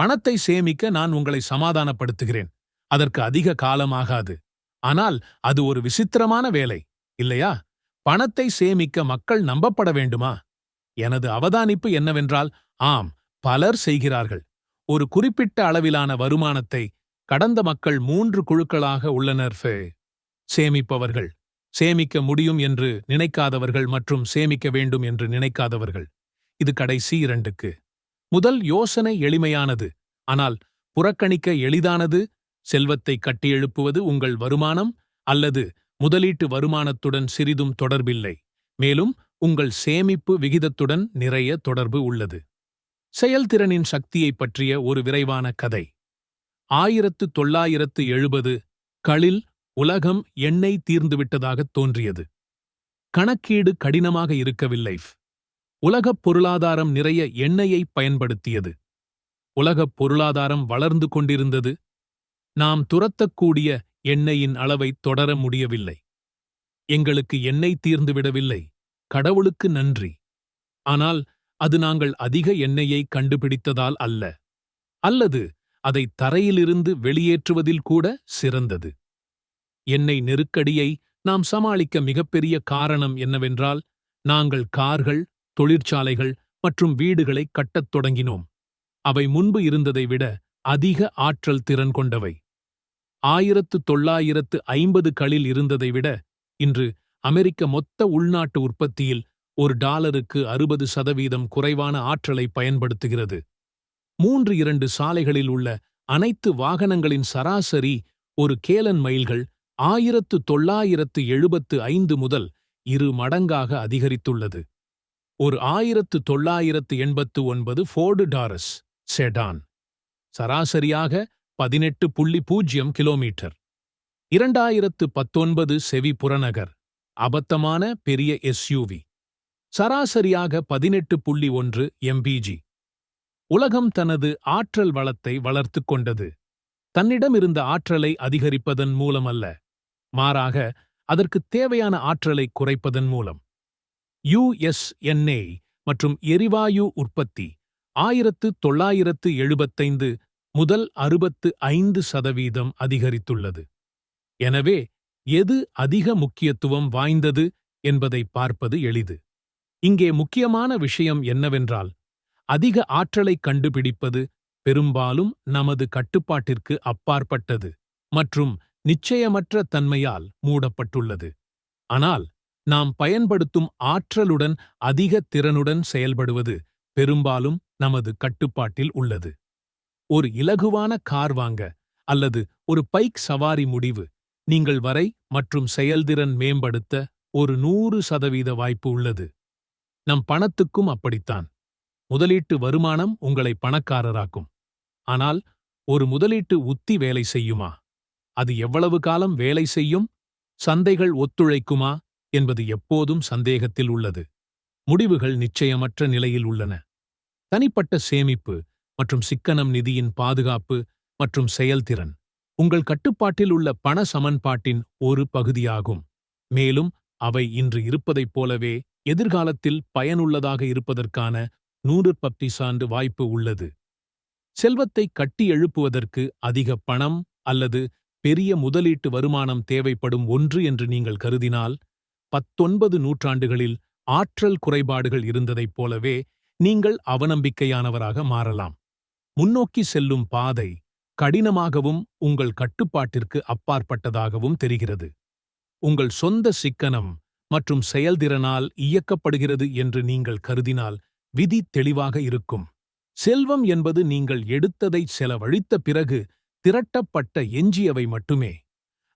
பணத்தை சேமிக்க நான் உங்களை சமாதானப்படுத்துகிறேன். அதற்கு அதிக காலமாகாது. ஆனால் அது ஒரு விசித்திரமான வேலை இல்லையா? பணத்தை சேமிக்க மக்கள் நம்பப்பட வேண்டுமா? எனது அவதானிப்பு என்னவென்றால் ஆம் பலர் செய்கிறார்கள். ஒரு குறிப்பிட்ட அளவிலான வருமானத்தை கடந்த மக்கள் மூன்று குழுக்களாக உள்ளனர் ஃபே. சேமிப்பவர்கள். சேமிக்க முடியும் என்று நினைக்காதவர்கள் மற்றும் சேமிக்க வேண்டும் என்று நினைக்காதவர்கள். இது கடைசி இரண்டுக்கு. முதல் யோசனை எளிமையானது. ஆனால் புறக்கணிக்க எளிதானது செல்வத்தை கட்டியெழுப்புவது உங்கள் வருமானம் அல்லது முதலீட்டு வருமானத்துடன் சிறிதும் தொடர்பில்லை. மேலும் உங்கள் சேமிப்பு விகிதத்துடன் நிறைய தொடர்பு உள்ளது. செயல்திறனின் சக்தியைப் பற்றிய ஒரு விரைவான கதை. ஆயிரத்து தொள்ளாயிரத்து எழுபது களில் உலகம் எண்ணெய் தீர்ந்துவிட்டதாகத் தோன்றியது. கணக்கீடு கடினமாக இருக்கவில்லை. உலகப் பொருளாதாரம் நிறைய எண்ணெயை பயன்படுத்தியது. உலகப் பொருளாதாரம் வளர்ந்து கொண்டிருந்தது. நாம் துரத்தக்கூடிய எண்ணெயின் அளவை தொடர முடியவில்லை. எங்களுக்கு எண்ணெய் தீர்ந்துவிடவில்லை கடவுளுக்கு நன்றி. ஆனால் அது நாங்கள் அதிக எண்ணெயை கண்டுபிடித்ததால் அல்ல. அல்லது அதை தரையிலிருந்து வெளியேற்றுவதில் கூட சிறந்தது. எண்ணெய் நெருக்கடியை நாம் சமாளிக்க மிகப்பெரிய காரணம் என்னவென்றால் நாங்கள் கார்கள் தொழிற்சாலைகள் மற்றும் வீடுகளை கட்டத் தொடங்கினோம். அவை முன்பு இருந்ததை விட அதிக ஆற்றல் திறன் கொண்டவை. ஆயிரத்து தொள்ளாயிரத்து ஐம்பது களில் இருந்ததை விட இன்று அமெரிக்க மொத்த உள்நாட்டு உற்பத்தியில் ஒரு டாலருக்கு அறுபது சதவீதம் குறைவான ஆற்றலை பயன்படுத்துகிறது. மூன்று இரண்டு சாலைகளில் உள்ள அனைத்து வாகனங்களின் சராசரி ஒரு கேலன் மைல்கள் ஆயிரத்து தொள்ளாயிரத்து எழுபத்து ஐந்து முதல் இரு மடங்காக அதிகரித்துள்ளது. ஒரு ஆயிரத்து தொள்ளாயிரத்து எண்பத்து ஒன்பது ஃபோர்டு டாரஸ் செடான் சராசரியாக பதினெட்டு புள்ளி பூஜ்ஜியம் கிலோமீட்டர். இரண்டாயிரத்து பத்தொன்பது செவி புறநகர் அபத்தமான பெரிய எஸ்யூவி சராசரியாக பதினெட்டு புள்ளி ஒன்று எம்பிஜி உலகம் தனது ஆற்றல் வளத்தை வளர்த்துக் கொண்டது. தன்னிடம் இருந்த ஆற்றலை அதிகரிப்பதன் மூலமல்ல மாறாக அதற்குத் தேவையான ஆற்றலை குறைப்பதன் மூலம். யுஎஸ்என்ஏ மற்றும் எரிவாயு உற்பத்தி ஆயிரத்து தொள்ளாயிரத்து எழுபத்தைந்து முதல் அறுபத்து ஐந்து சதவீதம் அதிகரித்துள்ளது. எனவே எது அதிக முக்கியத்துவம் வாய்ந்தது என்பதை பார்ப்பது எளிது. இங்கே முக்கியமான விஷயம் என்னவென்றால் அதிக ஆற்றலை கண்டுபிடிப்பது பெரும்பாலும் நமது கட்டுப்பாட்டிற்கு அப்பாற்பட்டது மற்றும் நிச்சயமற்ற தன்மையால் மூடப்பட்டுள்ளது. ஆனால் நாம் பயன்படுத்தும் ஆற்றலுடன் அதிக திறனுடன் செயல்படுவது பெரும்பாலும் நமது கட்டுப்பாட்டில் உள்ளது. ஒரு இலகுவான கார் வாங்க அல்லது ஒரு பைக் சவாரி முடிவு நீங்கள் வரை மற்றும் செயல்திறன் மேம்படுத்த ஒரு நூறு சதவீத வாய்ப்பு உள்ளது. நம் பணத்துக்கும் அப்படித்தான். முதலீட்டு வருமானம் உங்களை பணக்காரராக்கும். ஆனால் ஒரு முதலீட்டு உத்தி வேலை செய்யுமா? அது எவ்வளவு காலம் வேலை செய்யும்? சந்தைகள் ஒத்துழைக்குமா? என்பது எப்போதும் சந்தேகத்தில் உள்ளது. முடிவுகள் நிச்சயமற்ற நிலையில் உள்ளன. தனிப்பட்ட சேமிப்பு மற்றும் சிக்கனம் நிதியின் பாதுகாப்பு மற்றும் செயல்திறன் உங்கள் கட்டுப்பாட்டில் உள்ள பண சமன்பாட்டின் ஒரு பகுதியாகும். மேலும் அவை இன்று இருப்பதைப் போலவே எதிர்காலத்தில் பயனுள்ளதாக இருப்பதற்கான நூறு பப்தி சான்று வாய்ப்பு உள்ளது. செல்வத்தை கட்டி எழுப்புவதற்கு அதிக பணம் அல்லது பெரிய முதலீட்டு வருமானம் தேவைப்படும் ஒன்று என்று நீங்கள் கருதினால் பத்தொன்பது நூற்றாண்டுகளில் ஆற்றல் குறைபாடுகள் இருந்ததைப் போலவே நீங்கள் அவநம்பிக்கையானவராக மாறலாம். முன்னோக்கி செல்லும் பாதை கடினமாகவும் உங்கள் கட்டுப்பாட்டிற்கு அப்பாற்பட்டதாகவும் தெரிகிறது. உங்கள் சொந்த சிக்கனம் மற்றும் செயல்திறனால் இயக்கப்படுகிறது என்று நீங்கள் கருதினால் விதி தெளிவாக இருக்கும். செல்வம் என்பது நீங்கள் எடுத்ததை செலவழித்த பிறகு திரட்டப்பட்ட எஞ்சியவை மட்டுமே.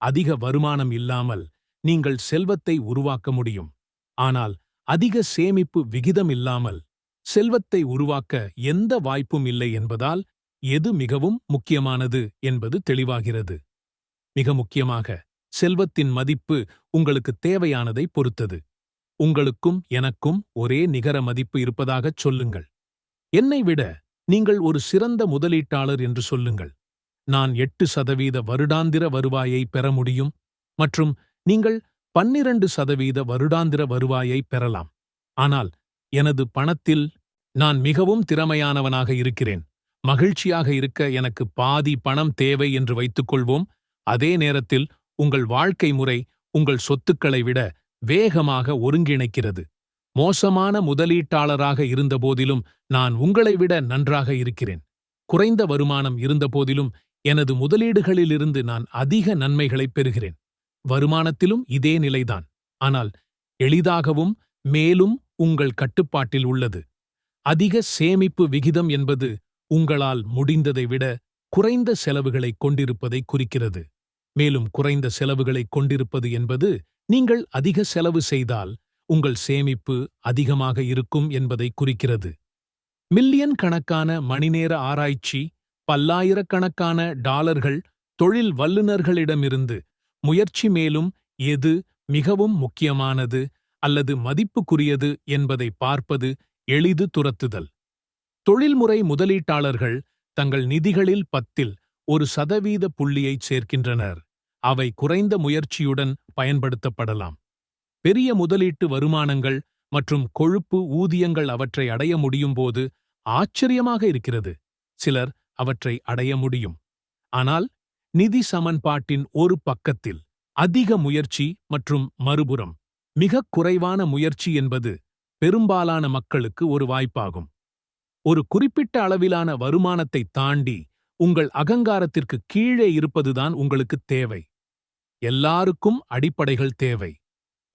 அதிக வருமானம் இல்லாமல் நீங்கள் செல்வத்தை உருவாக்க முடியும். ஆனால் அதிக சேமிப்பு விகிதம் இல்லாமல் செல்வத்தை உருவாக்க எந்த வாய்ப்பும் இல்லை என்பதால் எது மிகவும் முக்கியமானது என்பது தெளிவாகிறது. மிக முக்கியமாக செல்வத்தின் மதிப்பு உங்களுக்கு தேவையானதை பொறுத்தது. உங்களுக்கும் எனக்கும் ஒரே நிகர மதிப்பு இருப்பதாகச் சொல்லுங்கள். என்னை விட நீங்கள் ஒரு சிறந்த முதலீட்டாளர் என்று சொல்லுங்கள். நான் எட்டு சதவீத வருடாந்திர வருவாயை பெற முடியும் மற்றும் நீங்கள் பன்னிரண்டு சதவீத வருடாந்திர வருவாயை பெறலாம். ஆனால் எனது பணத்தில் நான் மிகவும் திறமையானவனாக இருக்கிறேன். மகிழ்ச்சியாக இருக்க எனக்கு பாதி பணம் தேவை என்று வைத்துக்கொள்வோம். அதே நேரத்தில் உங்கள் வாழ்க்கை முறை உங்கள் சொத்துக்களை விட வேகமாக ஒருங்கிணைக்கிறது. மோசமான முதலீட்டாளராக இருந்தபோதிலும் நான் உங்களை விட நன்றாக இருக்கிறேன். குறைந்த வருமானம் இருந்தபோதிலும் எனது முதலீடுகளிலிருந்து நான் அதிக நன்மைகளைப் பெறுகிறேன். வருமானத்திலும் இதே நிலைதான். ஆனால் எளிதாகவும் மேலும் உங்கள் கட்டுப்பாட்டில் உள்ளது. அதிக சேமிப்பு விகிதம் என்பது உங்களால் முடிந்ததை விட குறைந்த செலவுகளை கொண்டிருப்பதை குறிக்கிறது. மேலும் குறைந்த செலவுகளை கொண்டிருப்பது என்பது நீங்கள் அதிக செலவு செய்தால் உங்கள் சேமிப்பு அதிகமாக இருக்கும் என்பதை குறிக்கிறது. மில்லியன் கணக்கான மணிநேர ஆராய்ச்சி பல்லாயிரக்கணக்கான டாலர்கள் தொழில் வல்லுநர்களிடமிருந்து முயற்சி மேலும் எது மிகவும் முக்கியமானது அல்லது மதிப்புக்குரியது என்பதை பார்ப்பது எளிது துரத்துதல். தொழில்முறை முதலீட்டாளர்கள் தங்கள் நிதிகளில் பத்தில் ஒரு சதவீத புள்ளியைச் சேர்க்கின்றனர். அவை குறைந்த முயற்சியுடன் பயன்படுத்தப்படலாம். பெரிய முதலீட்டு வருமானங்கள் மற்றும் கொழுப்பு ஊதியங்கள் அவற்றை அடைய முடியும்போது ஆச்சரியமாக இருக்கிறது. சிலர் அவற்றை அடைய முடியும். ஆனால் நிதி சமன்பாட்டின் ஒரு பக்கத்தில் அதிக முயற்சி மற்றும் மறுபுறம் மிகக் குறைவான முயற்சி என்பது பெரும்பாலான மக்களுக்கு ஒரு வாய்ப்பாகும். ஒரு குறிப்பிட்ட அளவிலான வருமானத்தை தாண்டி உங்கள் அகங்காரத்திற்கு கீழே இருப்பதுதான் உங்களுக்கு தேவை. எல்லாருக்கும் அடிப்படைகள் தேவை.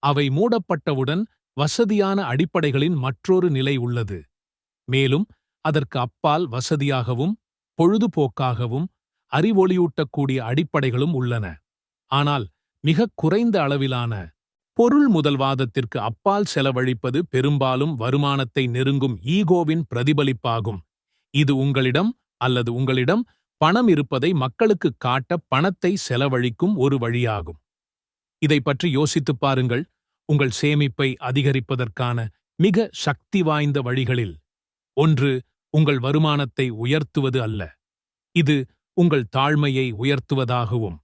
அவை மூடப்பட்டவுடன் வசதியான அடிப்படைகளின் மற்றொரு நிலை உள்ளது. மேலும் அதற்கு அப்பால் வசதியாகவும் பொழுதுபோக்காகவும் அறிவொளியூட்டக்கூடிய அடிப்படைகளும் உள்ளன. ஆனால் மிகக் குறைந்த அளவிலான பொருள் முதல்வாதத்திற்கு அப்பால் செலவழிப்பது பெரும்பாலும் வருமானத்தை நெருங்கும் ஈகோவின் பிரதிபலிப்பாகும். இது உங்களிடம் அல்லது உங்களிடம் பணம் இருப்பதை மக்களுக்கு காட்ட பணத்தை செலவழிக்கும் ஒரு வழியாகும். இதை பற்றி யோசித்துப் பாருங்கள். உங்கள் சேமிப்பை அதிகரிப்பதற்கான மிக சக்தி வாய்ந்த வழிகளில் ஒன்று உங்கள் வருமானத்தை உயர்த்துவது அல்ல. இது உங்கள் தாழ்மையை உயர்த்துவதாகவும்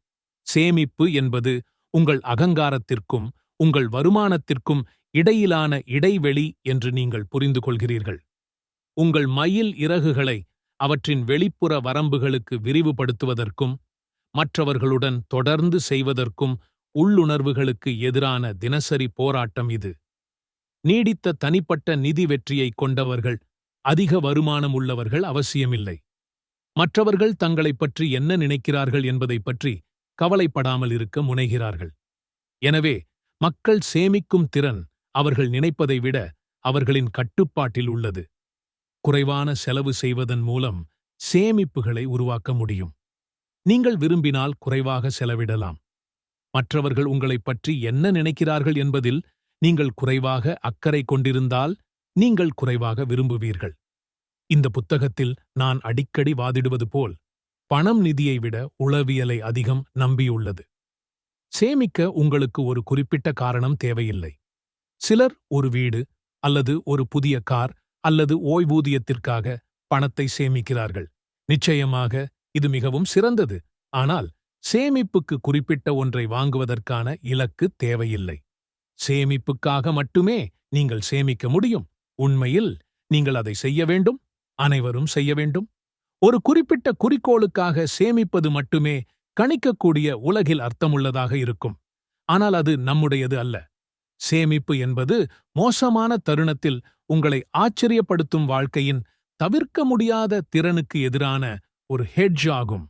சேமிப்பு என்பது உங்கள் அகங்காரத்திற்கும் உங்கள் வருமானத்திற்கும் இடையிலான இடைவெளி என்று நீங்கள் புரிந்து கொள்கிறீர்கள் உங்கள் மயில் இறகுகளை அவற்றின் வெளிப்புற வரம்புகளுக்கு விரிவுபடுத்துவதற்கும் மற்றவர்களுடன் தொடர்ந்து செய்வதற்கும் உள்ளுணர்வுகளுக்கு எதிரான தினசரி போராட்டம் இது. நீடித்த தனிப்பட்ட நிதி வெற்றியைக் கொண்டவர்கள் அதிக வருமானம் உள்ளவர்கள் அவசியமில்லை. மற்றவர்கள் தங்களைப் பற்றி என்ன நினைக்கிறார்கள் என்பதைப் பற்றி கவலைப்படாமல் இருக்க முனைகிறார்கள். எனவே மக்கள் சேமிக்கும் திறன் அவர்கள் நினைப்பதை விட அவர்களின் கட்டுப்பாட்டில் உள்ளது. குறைவான செலவு செய்வதன் மூலம் சேமிப்புகளை உருவாக்க முடியும். நீங்கள் விரும்பினால் குறைவாக செலவிடலாம். மற்றவர்கள் உங்களைப் பற்றி என்ன நினைக்கிறார்கள் என்பதில் நீங்கள் குறைவாக அக்கறை கொண்டிருந்தால் நீங்கள் குறைவாக விரும்புவீர்கள். இந்த புத்தகத்தில் நான் அடிக்கடி வாதிடுவது போல் பணம் நிதியை விட உளவியலை அதிகம் நம்பியுள்ளது. சேமிக்க உங்களுக்கு ஒரு குறிப்பிட்ட காரணம் தேவையில்லை. சிலர் ஒரு வீடு அல்லது ஒரு புதிய கார் அல்லது ஓய்வூதியத்திற்காக பணத்தை சேமிக்கிறார்கள். நிச்சயமாக இது மிகவும் சிறந்தது. ஆனால் சேமிப்புக்கு குறிப்பிட்ட ஒன்றை வாங்குவதற்கான இலக்கு தேவையில்லை. சேமிப்புக்காக மட்டுமே நீங்கள் சேமிக்க முடியும். உண்மையில் நீங்கள் அதை செய்ய வேண்டும். அனைவரும் செய்ய வேண்டும். ஒரு குறிப்பிட்ட குறிக்கோளுக்காக சேமிப்பது மட்டுமே கணிக்கக்கூடிய உலகில் அர்த்தமுள்ளதாக இருக்கும். ஆனால் அது நம்முடையது அல்ல. சேமிப்பு என்பது மோசமான தருணத்தில் உங்களை ஆச்சரியப்படுத்தும் வாழ்க்கையின் தவிர்க்க முடியாத திறனுக்கு எதிரான ஒரு ஹெட்ஜ் ஆகும்.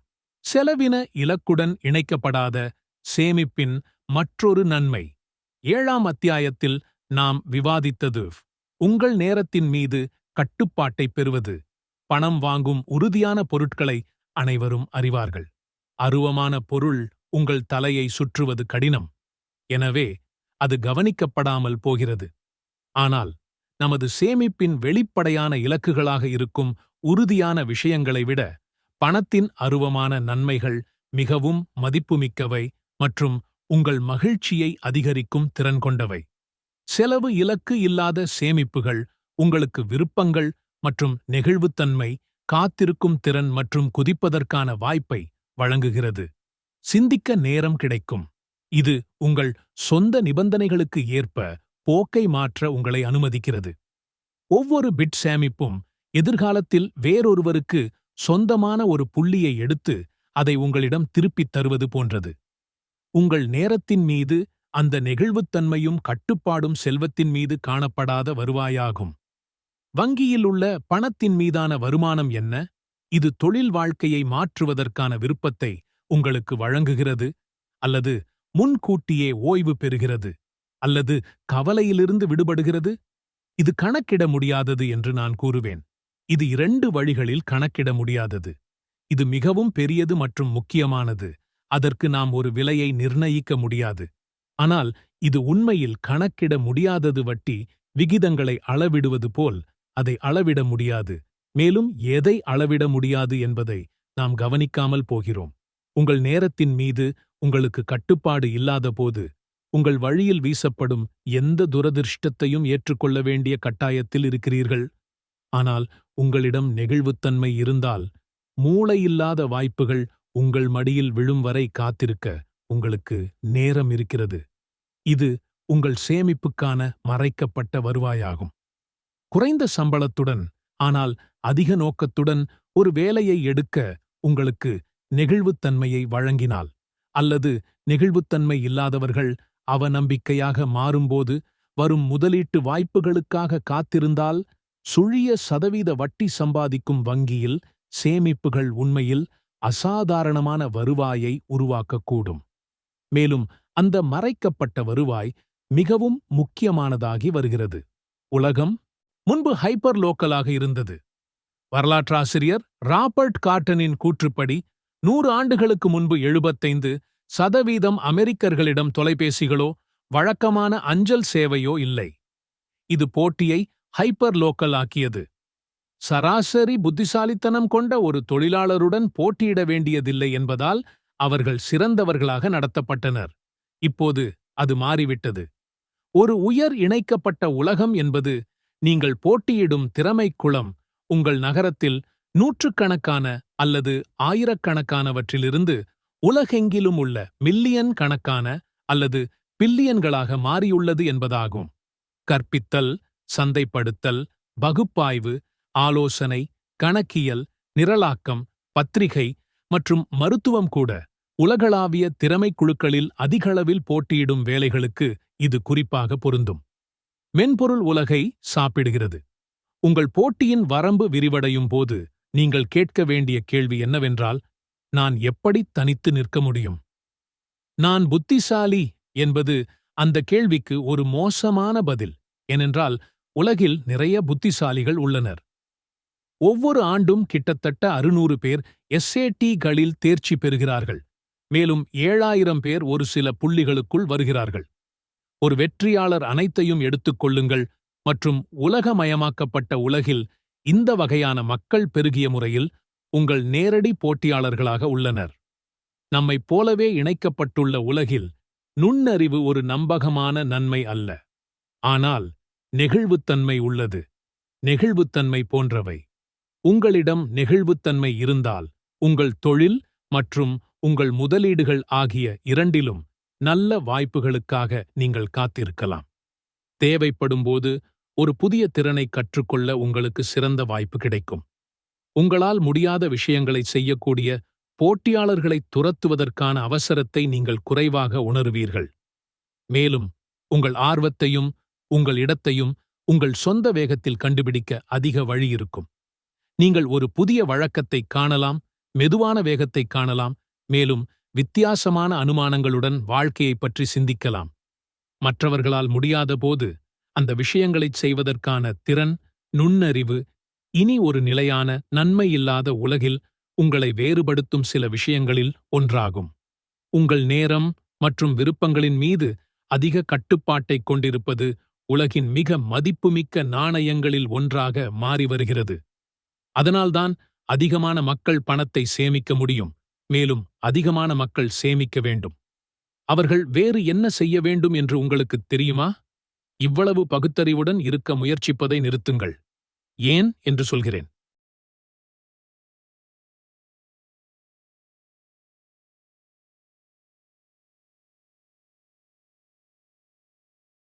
செலவின இலக்குடன் இணைக்கப்படாத சேமிப்பின் மற்றொரு நன்மை. ஏழாம் அத்தியாயத்தில் நாம் விவாதித்தது உங்கள் நேரத்தின் மீது கட்டுப்பாட்டை பெறுவது. பணம் வாங்கும் உறுதியான பொருட்களை அனைவரும் அறிவார்கள். அருவமான பொருள் உங்கள் தலையை சுற்றுவது கடினம். எனவே அது கவனிக்கப்படாமல் போகிறது. ஆனால் நமது சேமிப்பின் வெளிப்படையான இலக்குகளாக இருக்கும் உறுதியான விஷயங்களை விட பணத்தின் அருவமான நன்மைகள் மிகவும் மதிப்புமிக்கவை மற்றும் உங்கள் மகிழ்ச்சியை அதிகரிக்கும் திறன் கொண்டவை. செலவு இலக்கு இல்லாத சேமிப்புகள் உங்களுக்கு விருப்பங்கள் மற்றும் நெகிழ்வுத்தன்மை காத்திருக்கும் திறன் மற்றும் குதிப்பதற்கான வாய்ப்பை வழங்குகிறது. சிந்திக்க நேரம் கிடைக்கும். இது உங்கள் சொந்த நிபந்தனைகளுக்கு ஏற்ப போக்கை மாற்ற உங்களை அனுமதிக்கிறது. ஒவ்வொரு பிட் சேமிப்பும் எதிர்காலத்தில் வேறொருவருக்கு சொந்தமான ஒரு புள்ளியை எடுத்து அதை உங்களிடம் திருப்பித் தருவது போன்றது. உங்கள் நேரத்தின் மீது அந்த நெகிழ்வுத்தன்மையும் கட்டுப்பாடும் செல்வத்தின் மீது காணப்படாத வருவாயாகும். வங்கியில் உள்ள பணத்தின் மீதான வருமானம் என்ன? இது தொழில் வாழ்க்கையை மாற்றுவதற்கான விருப்பத்தை உங்களுக்கு வழங்குகிறது அல்லது முன்கூட்டியே ஓய்வு பெறுகிறது அல்லது கவலையிலிருந்து விடுபடுகிறது? இது கணக்கிட முடியாதது என்று நான் கூறுவேன். இது இரண்டு வழிகளில் கணக்கிட முடியாதது. இது மிகவும் பெரியது மற்றும் முக்கியமானது. அதற்கு நாம் ஒரு விலையை நிர்ணயிக்க முடியாது. ஆனால் இது உண்மையில் கணக்கிட முடியாதது வட்டி விகிதங்களை அளவிடுவது போல் அதை அளவிட முடியாது. மேலும் எதை அளவிட முடியாது என்பதை நாம் கவனிக்காமல் போகிறோம். உங்கள் நேரத்தின் மீது உங்களுக்கு கட்டுப்பாடு இல்லாதபோது உங்கள் வழியில் வீசப்படும் எந்த துரதிர்ஷ்டத்தையும் ஏற்றுக்கொள்ள வேண்டிய கட்டாயத்தில் இருக்கிறீர்கள்? ஆனால் உங்களிடம் நெகிழ்வுத்தன்மை இருந்தால் மூளையில்லாத வாய்ப்புகள் உங்கள் மடியில் விழும் வரை காத்திருக்க உங்களுக்கு நேரம் இருக்கிறது. இது உங்கள் சேமிப்புக்கான மறைக்கப்பட்ட வருவாயாகும். குறைந்த சம்பளத்துடன் ஆனால் அதிக நோக்கத்துடன் ஒரு வேலையை எடுக்க உங்களுக்கு நெகிழ்வுத்தன்மையை வழங்கினால் அல்லது நெகிழ்வுத்தன்மை இல்லாதவர்கள் அவநம்பிக்கையாக மாறும்போது வரும் முதலீட்டு வாய்ப்புகளுக்காக காத்திருந்தால் சுழிய சதவீத வட்டி சம்பாதிக்கும் வங்கியில் சேமிப்புகள் உண்மையில் அசாதாரணமான வருவாயை உருவாக்கக்கூடும். மேலும் அந்த மறைக்கப்பட்ட வருவாய் மிகவும் முக்கியமானதாகி வருகிறது. உலகம் முன்பு ஹைப்பர் லோக்கலாக இருந்தது. வரலாற்றாசிரியர் ராபர்ட் கார்ட்டனின் கூற்றுப்படி நூறு ஆண்டுகளுக்கு முன்பு எழுபத்தைந்து சதவீதம் அமெரிக்கர்களிடம் தொலைபேசிகளோ வழக்கமான அஞ்சல் சேவையோ இல்லை. இது போட்டியை ஹைப்பர் லோக்கல் ஆக்கியது. சராசரி புத்திசாலித்தனம் கொண்ட ஒரு தொழிலாளருடன் போட்டியிட வேண்டியதில்லை என்பதால் அவர்கள் சிறந்தவர்களாக நடத்தப்பட்டனர். இப்போது அது மாறிவிட்டது. ஒரு உயர் இணைக்கப்பட்ட உலகம் என்பது நீங்கள் போட்டியிடும் திறமைக்குளம் உங்கள் நகரத்தில் நூற்றுக்கணக்கான அல்லது ஆயிரக்கணக்கானவற்றிலிருந்து உலகெங்கிலும் உள்ள மில்லியன் கணக்கான அல்லது பில்லியன்களாக மாறியுள்ளது என்பதாகும். கற்பித்தல் சந்தைப்படுத்தல் பகுப்பாய்வு ஆலோசனை கணக்கியல் நிரலாக்கம் பத்திரிகை மற்றும் மருத்துவம் கூட உலகளாவிய திறமைக் குழுக்களில் அதிகளவில் போட்டியிடும் வேலைகளுக்கு இது குறிப்பாக பொருந்தும். மென்பொருள் உலகை சாப்பிடுகிறது. உங்கள் போட்டியின் வரம்பு விரிவடையும் போது நீங்கள் கேட்க வேண்டிய கேள்வி என்னவென்றால் நான் எப்படி தனித்து நிற்க முடியும்? நான் புத்திசாலி என்பது அந்த கேள்விக்கு ஒரு மோசமான பதில் ஏனென்றால் உலகில் நிறைய புத்திசாலிகள் உள்ளனர். ஒவ்வொரு ஆண்டும் கிட்டத்தட்ட அறுநூறு பேர் எஸ்ஏடிகளில் தேர்ச்சி பெறுகிறார்கள். மேலும் ஏழாயிரம் பேர் ஒரு சில புள்ளிகளுக்குள் வருகிறார்கள். ஒரு வெற்றியாளர் அனைத்தையும் எடுத்துக்கொள்ளுங்கள் மற்றும் உலகமயமாக்கப்பட்ட உலகில் இந்த வகையான மக்கள் பெருகிய முறையில் உங்கள் நேரடி போட்டியாளர்களாக உள்ளனர். நம்மைப் போலவே இணைக்கப்பட்டுள்ள உலகில் நுண்ணறிவு ஒரு நம்பகமான நன்மை அல்ல. ஆனால் நெகிழ்வுத்தன்மை உள்ளது. நெகிழ்வுத்தன்மை போன்றவை. உங்களிடம் நெகிழ்வுத்தன்மை இருந்தால் உங்கள் தொழில் மற்றும் உங்கள் முதலீடுகள் ஆகிய இரண்டிலும் நல்ல வாய்ப்புகளுக்காக நீங்கள் காத்திருக்கலாம். தேவைப்படும்போது ஒரு புதிய திறனை கற்றுக்கொள்ள உங்களுக்கு சிறந்த வாய்ப்பு கிடைக்கும். உங்களால் முடியாத விஷயங்களை செய்யக்கூடிய போட்டியாளர்களை துரத்துவதற்கான அவசரத்தை நீங்கள் குறைவாக உணருவீர்கள். மேலும் உங்கள் ஆர்வத்தையும் உங்கள் இடத்தையும் உங்கள் சொந்த வேகத்தில் கண்டுபிடிக்க அதிக வழி இருக்கும். நீங்கள் ஒரு புதிய வழக்கத்தை காணலாம் மெதுவான வேகத்தை காணலாம் மேலும் வித்தியாசமான அனுமானங்களுடன் வாழ்க்கையைப் பற்றி சிந்திக்கலாம். மற்றவர்களால் முடியாதபோது அந்த விஷயங்களைச் செய்வதற்கான திறன் நுண்ணறிவு இனி ஒரு நிலையான நன்மையில்லாத உலகில் உங்களை வேறுபடுத்தும் சில விஷயங்களில் ஒன்றாகும். உங்கள் நேரம் மற்றும் விருப்பங்களின் மீது அதிக கட்டுப்பாட்டைக் கொண்டிருப்பது உலகின் மிக மதிப்புமிக்க நாணயங்களில் ஒன்றாக மாறி வருகிறது. அதனால்தான் அதிகமான மக்கள் பணத்தை சேமிக்க முடியும். மேலும் அதிகமான மக்கள் சேமிக்க வேண்டும். அவர்கள் வேறு என்ன செய்ய வேண்டும் என்று உங்களுக்குத் தெரியுமா? இவ்வளவு பகுத்தறிவுடன் இருக்க முயற்சிப்பதை நிறுத்துங்கள். ஏன்? என்று சொல்கிறேன்.